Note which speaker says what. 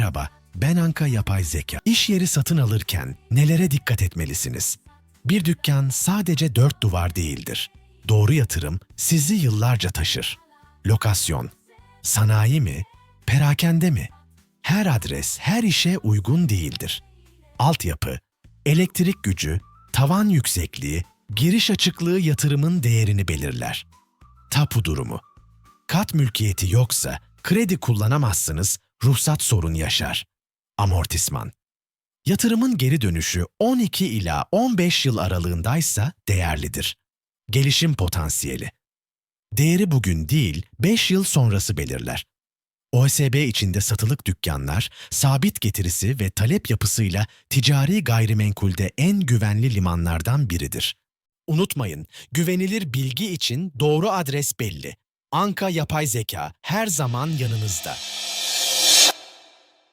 Speaker 1: Merhaba, ben Anka Yapay Zeka. İş yeri satın alırken nelere dikkat etmelisiniz? Bir dükkan sadece dört duvar değildir. Doğru yatırım sizi yıllarca taşır. Lokasyon, sanayi mi, perakende mi? Her adres her işe uygun değildir. Altyapı, elektrik gücü, tavan yüksekliği, giriş açıklığı yatırımın değerini belirler. Tapu durumu, Kat mülkiyeti yoksa kredi kullanamazsınız, ruhsat sorun yaşar. Amortisman. Yatırımın geri dönüşü 12 ila 15 yıl aralığındaysa değerlidir. Gelişim potansiyeli. Değeri bugün değil, 5 yıl sonrası belirler. OSB içinde satılık dükkanlar, sabit getirisi ve talep yapısıyla ticari gayrimenkulde en güvenli limanlardan biridir. Unutmayın, güvenilir bilgi için doğru adres belli. Anka Yapay Zeka her zaman yanınızda.